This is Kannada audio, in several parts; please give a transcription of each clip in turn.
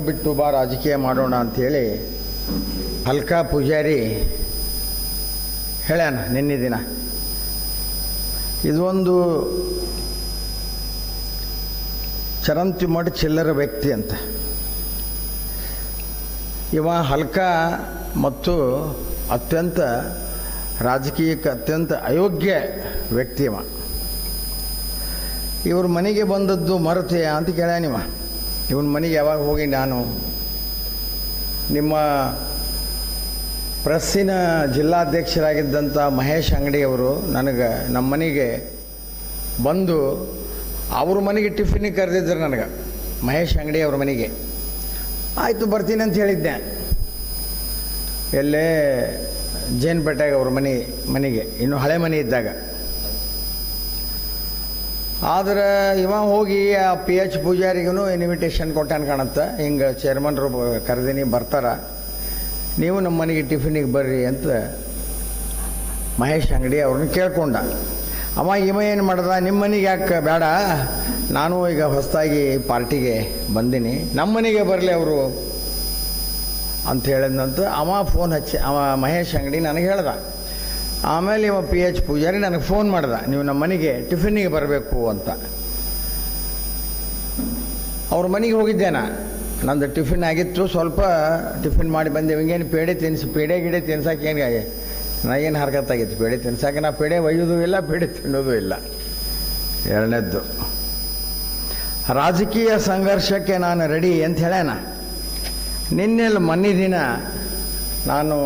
ಬಿಟ್ಟು ಬಾ, ರಾಜಕೀಯ ಮಾಡೋಣ ಅಂಥೇಳಿ ಹಲ್ಕಾ ಪೂಜಾರಿ ಹೇಳ್ಯಾನ ನಿನ್ನೆ ದಿನ. ಇದೊಂದು ಚರಂತಿ ಮಠ ಚಿಲ್ಲರ ವ್ಯಕ್ತಿ ಅಂತ. ಇವ ಹಲ್ಕಾ ಮತ್ತು ಅತ್ಯಂತ ರಾಜಕೀಯಕ್ಕೆ ಅತ್ಯಂತ ಅಯೋಗ್ಯ ವ್ಯಕ್ತಿ ಇವ. ಇವ್ರ ಮನೆಗೆ ಬಂದದ್ದು ಮರತೆಯ ಅಂತ ಕೇಳ್ಯಾನಿವ ಇವನ ಮನೆಗೆ ಯಾವಾಗ ಹೋಗಿ ನಾನು ನಿಮ್ಮ ಪ್ರೆಸ್ಸಿನ ಜಿಲ್ಲಾಧ್ಯಕ್ಷರಾಗಿದ್ದಂಥ ಮಹೇಶ್ ಅಂಗಡಿಯವರು ನನಗೆ ನಮ್ಮ ಮನೆಗೆ ಬಂದು ಅವ್ರ ಮನೆಗೆ ಟಿಫಿನಿಗೆ ಕರೆದಿದ್ದರು ನನಗೆ, ಮಹೇಶ್ ಅಂಗಡಿ ಅವ್ರ ಮನೆಗೆ. ಆಯಿತು ಬರ್ತೀನಿ ಅಂತ ಹೇಳಿದ್ದೆ. ಎಲ್ಲೇ ಜೇನ್ಪೇಟೆಗೆ ಅವ್ರ ಮನೆ, ಮನೆಗೆ, ಇನ್ನು ಹಳೆ ಮನೆ ಇದ್ದಾಗ. ಆದ್ರೆ ಇವ ಹೋಗಿ ಆ ಪಿ ಎಚ್ ಪೂಜಾರಿಗೂ ಇನ್ವಿಟೇಷನ್ ಕೊಟ್ಟಾನ ಕಾಣುತ್ತೆ. ಹಿಂಗೆ ಚೇರ್ಮನ್ರು ಕರೆದೀನಿ ಬರ್ತಾರ. ನೀವು ನಮ್ಮ ಮನೆಗೆ ಟಿಫಿನಿಗೆ ಬರ್ರಿ ಅಂತ ಮಹೇಶ್ ಅಂಗಡಿ ಅವ್ರನ್ನ ಕೇಳ್ಕೊಂಡ. ಅವ ಇವ ಏನು ಮಾಡ್ದ? ನಿಮ್ಮ ಮನೆಗೆ ಯಾಕೆ ಬೇಡ? ನಾನು ಈಗ ಹೊಸದಾಗಿ ಪಾರ್ಟಿಗೆ ಬಂದೀನಿ. ನಮ್ಮ ಮನೆಗೆ ಬರಲಿ ಅವರು ಅಂತ ಹೇಳಿದಂತ ಅವ ಫೋನ್ ಹಚ್ಚಿ, ಅವ ಮಹೇಶ್ ಅಂಗಡಿ ನನಗೆ ಹೇಳ್ದ. ಆಮೇಲೆ ಇವ ಪಿ ಎಚ್ ಪೂಜಾರಿ ನನಗೆ ಫೋನ್ ಮಾಡ್ದ, ನೀವು ನಮ್ಮ ಮನೆಗೆ ಟಿಫಿನ್ನಿಗೆ ಬರಬೇಕು ಅಂತ. ಅವ್ರ ಮನೆಗೆ ಹೋಗಿದ್ದೆ ನಾ. ನಂದು ಟಿಫಿನ್ ಆಗಿತ್ತು, ಸ್ವಲ್ಪ ಟಿಫಿನ್ ಮಾಡಿ ಬಂದೆ. ಹಿಂಗೇನು ಪೇಡೆ ತಿನ್ಸಿ, ಪೇಡೆ ಗಿಡೆ ತಿನ್ಸಕ್ಕೆ ಏನು ನನಗೇನು ಏನು ಹರ್ಕತ್ತಾಗಿತ್ತು? ಪೇಡೆ ತಿನ್ಸಕ್ಕೆ ನಾ ಪೇಡೆ ಒಯ್ಯೋದು ಇಲ್ಲ, ಪೇಡೆ ತಿನ್ನೋದು ಇಲ್ಲ. ಎರಡನೇದ್ದು, ರಾಜಕೀಯ ಸಂಘರ್ಷಕ್ಕೆ ನಾನು ರೆಡಿ ಅಂತ ಹೇಳ್ಯಾನ ನಿನ್ನೆಲ್ಲ ಮೊನ್ನೆ ದಿನ ನಾನು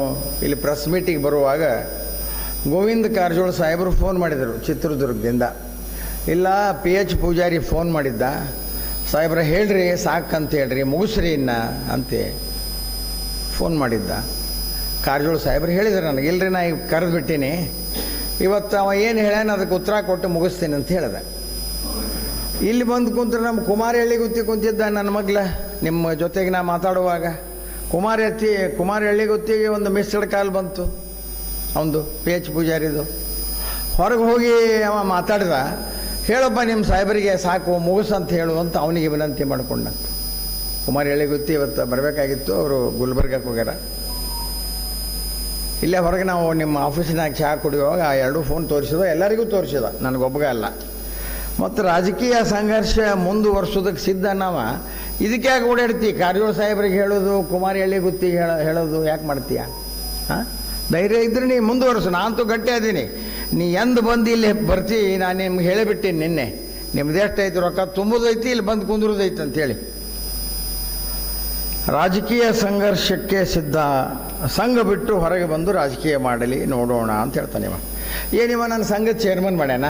ಇಲ್ಲಿ ಪ್ರೆಸ್ ಮೀಟಿಗೆ ಬರುವಾಗ ಗೋವಿಂದ ಕಾರಜೋಳ ಸಾಹೇಬರು ಫೋನ್ ಮಾಡಿದರು ಚಿತ್ರದುರ್ಗದಿಂದ. ಇಲ್ಲ ಪಿ ಎಚ್ ಪೂಜಾರಿ ಫೋನ್ ಮಾಡಿದ್ದ. ಸಾಹೇಬ್ರ, ಹೇಳ್ರಿ, ಸಾಕಂತ ಹೇಳ್ರಿ, ಮುಗಿಸ್ರಿ ಇನ್ನ ಅಂತೆ ಫೋನ್ ಮಾಡಿದ್ದ. ಕಾರಜೋಳ ಸಾಹೇಬ್ರು ಹೇಳಿದ್ರು ನನಗೆ, ಇಲ್ರಿ ನಾ ಈಗ ಕರೆದು ಬಿಟ್ಟೀನಿ. ಇವತ್ತು ಅವ ಏನು ಹೇಳ್ಯಾನ, ಅದಕ್ಕೆ ಉತ್ತರ ಕೊಟ್ಟು ಮುಗಿಸ್ತೀನಿ ಅಂತ ಹೇಳ್ದೆ. ಇಲ್ಲಿ ಬಂದು ಕುಂತ್ರೆ ನಮ್ಮ ಕುಮಾರ ಹಳ್ಳಿ ಗುತ್ತಿ ಕುಂತಿದ್ದ ನನ್ನ ಮಗ್ಲ. ನಿಮ್ಮ ಜೊತೆಗೆ ನಾ ಮಾತಾಡುವಾಗ ಕುಮಾರ ಎತ್ತಿ, ಕುಮಾರ ಹಳ್ಳಿ ಗುತ್ತಿಗೆ ಒಂದು ಮಿಸ್ಡ್ ಕಾಲ್ ಬಂತು. ಅವನದು ಪಿ ಎಚ್ ಪೂಜಾರಿದು. ಹೊರಗೆ ಹೋಗಿ ಅವ ಮಾತಾಡಿದ, ಹೇಳಪ್ಪ ನಿಮ್ಮ ಸಾಹೇಬರಿಗೆ ಸಾಕು ಮುಗಿಸು ಅಂತ ಹೇಳು ಅಂತ ಅವನಿಗೆ ವಿನಂತಿ ಮಾಡ್ಕೊಂಡಂತ ಕುಮಾರ್ ಎಳ್ಳಿ ಗುತ್ತಿ, ಇವತ್ತು ಬರಬೇಕಾಗಿತ್ತು, ಅವರು ಗುಲ್ಬರ್ಗಕ್ಕೆ ಹೋಗ್ಯಾರ. ಇಲ್ಲೇ ಹೊರಗೆ ನಾವು ನಿಮ್ಮ ಆಫೀಸಿನಾಗ ಚಹಾ ಕುಡಿಯುವಾಗ ಆ ಎರಡೂ ಫೋನ್ ತೋರಿಸಿದ ಎಲ್ಲರಿಗೂ ತೋರಿಸಿದ, ನನಗೊಬ್ಬಗ ಅಲ್ಲ. ಮತ್ತು ರಾಜಕೀಯ ಸಂಘರ್ಷ ಮುಂದುವರ್ಸೋದಕ್ಕೆ ಸಿದ್ಧ ನಾವ ಇದಕ್ಕೆ ಯಾಕೆ ಓಡಾಡ್ತಿ? ಕಾರ್ಯೋಳ ಸಾಹೇಬ್ರಿಗೆ ಹೇಳೋದು, ಕುಮಾರ್ ಎಳ್ಳಿ ಗುತ್ತಿಗೆ ಹೇಳೋ, ಹೇಳೋದು ಯಾಕೆ ಮಾಡ್ತೀಯ? ಹಾಂ ಧೈರ್ಯ ಇದ್ರೆ ನೀ ಮುಂದುವರ್ಸು. ನಾನಂತೂ ಗಟ್ಟಿ ಅದೀನಿ. ನೀ ಎಂದು ಬಂದು ಇಲ್ಲಿ ಬರ್ತಿ, ನಾನು ನಿಮ್ಗೆ ಹೇಳಿಬಿಟ್ಟೀನಿ ನಿನ್ನೆ. ನಿಮ್ದು ಎಷ್ಟೈತಿ ರೊಕ್ಕ? ತುಂಬುದೈತಿ ಇಲ್ಲಿ ಬಂದು ಕುಂದ್ರದೈತಿ ಅಂತೇಳಿ ರಾಜಕೀಯ ಸಂಘರ್ಷಕ್ಕೆ ಸಿದ್ಧ. ಸಂಘ ಬಿಟ್ಟು ಹೊರಗೆ ಬಂದು ರಾಜಕೀಯ ಮಾಡಲಿ, ನೋಡೋಣ ಅಂತ ಹೇಳ್ತಾನೆ ಇವ. ಏನಿವ ನನ್ನ ಸಂಘದ ಚೇರ್ಮನ್ ಮಾಡ್ಯಾನ?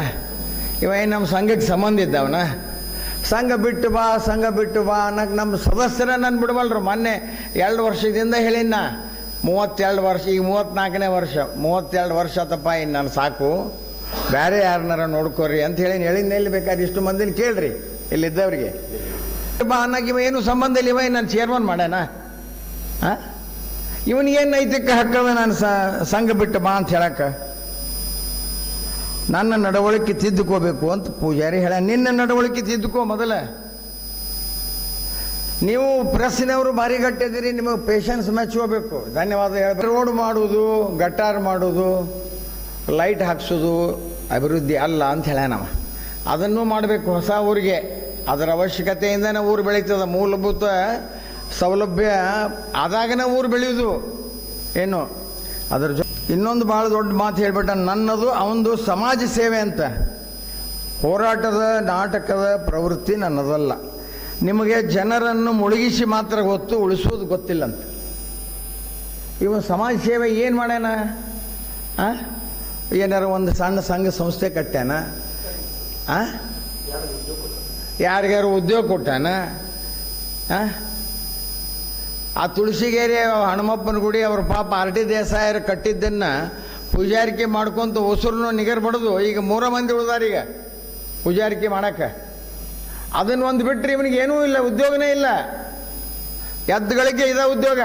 ಇವ ಏನು ನಮ್ಮ ಸಂಘಕ್ಕೆ ಸಂಬಂಧ ಇದ್ದವನ? ಸಂಘ ಬಿಟ್ಟು ಬಾ, ಸಂಘ ಬಿಟ್ಟು ಬಾ ಅನ್ನಕ್ಕೆ ನಮ್ಮ ಸದಸ್ಯರ ನನ್ನ ಬಿಡಬಲ್ರು ಮೊನ್ನೆ. ಎರಡು ವರ್ಷದಿಂದ ಹೇಳಿನ ಮೂವತ್ತೆರಡು ವರ್ಷ ಈಗ ಮೂವತ್ತ್ನಾಲ್ಕನೇ ವರ್ಷ, ಮೂವತ್ತೆರಡು ವರ್ಷ ಆತಪ್ಪ, ಇನ್ನು ನಾನು ಸಾಕು. ಬೇರೆ ಯಾರನ್ನಾರ ನೋಡ್ಕೋರಿ ಅಂತ ಹೇಳಿ ಹೇಳಿದ್ನ ಎಲ್ಲಿ ಬೇಕಾದ್ರೆ ಇಷ್ಟು ಮಂದಿನ ಕೇಳ್ರಿ, ಇಲ್ಲಿದ್ದವ್ರಿಗೆ. ಬಾ ಏನು ಸಂಬಂಧ ಇಲ್ಲ, ಇವ ನಾನು ಚೇರ್ಮನ್ ಮಾಡ್ಯಾನ? ಹಾಂ ಇವನಿಗೇನು ನೈತಿಕ ಹಕ್ಕದ ನಾನು ಸಂಘ ಬಿಟ್ಟು ಬಾ ಅಂತ ಹೇಳಕ್ಕ? ನನ್ನ ನಡವಳಿಕೆ ತಿದ್ದುಕೋಬೇಕು ಅಂತ ಪೂಜಾರಿ ಹೇಳ, ನಿನ್ನ ನಡವಳಿಕೆ ತಿದ್ದುಕೋ ಮೊದಲ. ನೀವು ಪ್ರೆಸ್ನವರು ಭಾರಿ ಗಟ್ಟಿದ್ದೀರಿ ನಿಮಗೆ ಪೇಷನ್ಸ್ ಮೆಚ್ಚೋಬೇಕು ಧನ್ಯವಾದ ಹೇಳಿ ರೋಡ್ ಮಾಡುವುದು, ಗಟ್ಟಾರ್ ಮಾಡುವುದು ಲೈಟ್ ಹಾಕ್ಸೋದು ಅಭಿವೃದ್ಧಿ ಅಲ್ಲ ಅಂತ ಹೇಳ್ಯಾನವ ಅದನ್ನು ಮಾಡಬೇಕು ಹೊಸ ಊರಿಗೆ. ಅದರ ಅವಶ್ಯಕತೆಯಿಂದನೇ ಊರು ಬೆಳೀತದ. ಮೂಲಭೂತ ಸೌಲಭ್ಯ ಆದಾಗನೇ ಊರು ಬೆಳೆಯೋದು. ಏನು? ಅದರ ಜೊ, ಇನ್ನೊಂದು ಭಾಳ ದೊಡ್ಡ ಮಾತು ಹೇಳ್ಬಿಟ್ಟ, ನನ್ನದು ಅವನದು ಸಮಾಜ ಸೇವೆ ಅಂತ. ಹೋರಾಟದ, ನಾಟಕದ ಪ್ರವೃತ್ತಿ ನನ್ನದಲ್ಲ. ನಿಮಗೆ ಜನರನ್ನು ಮುಳುಗಿಸಿ ಮಾತ್ರ ಗೊತ್ತು, ಉಳಿಸೋದು ಗೊತ್ತಿಲ್ಲ ಅಂತ ಇವ ಸಮಾಜ ಸೇವೆ ಏನು ಮಾಡ್ಯಾನ? ಏನಾರ ಒಂದು ಸಣ್ಣ ಸಂಘ ಸಂಸ್ಥೆ ಕಟ್ಟ್ಯಾನ? ಯಾರಿಗಾರು ಉದ್ಯೋಗ ಕೊಟ್ಟಾನ? ಆ? ಆ ತುಳಸಿಗೇರಿ ಹನುಮಪ್ಪನ ಗುಡಿ ಅವ್ರ ಪಾಪ ಆರ್ ಟಿ ದೇಸಾಯರು ಕಟ್ಟಿದ್ದನ್ನ ಪೂಜಾರಿಕೆ ಮಾಡ್ಕೊಂತ ಹೊಸರನ್ನು ನಿಗರ್ ಬಡದು ಈಗ ಮೂರ ಮಂದಿ ಉಳ್ದಾರೀಗ ಪೂಜಾರಿಕೆ ಮಾಡಕ್ಕೆ ಅದನ್ನ ಒಂದು ಬಿಟ್ಟರೆ ಇವನಿಗೆ ಏನೂ ಇಲ್ಲ ಉದ್ಯೋಗನೇ ಇಲ್ಲ. ಎದ್ದುಗಳಿಗೆ ಇದ ಉದ್ಯೋಗ.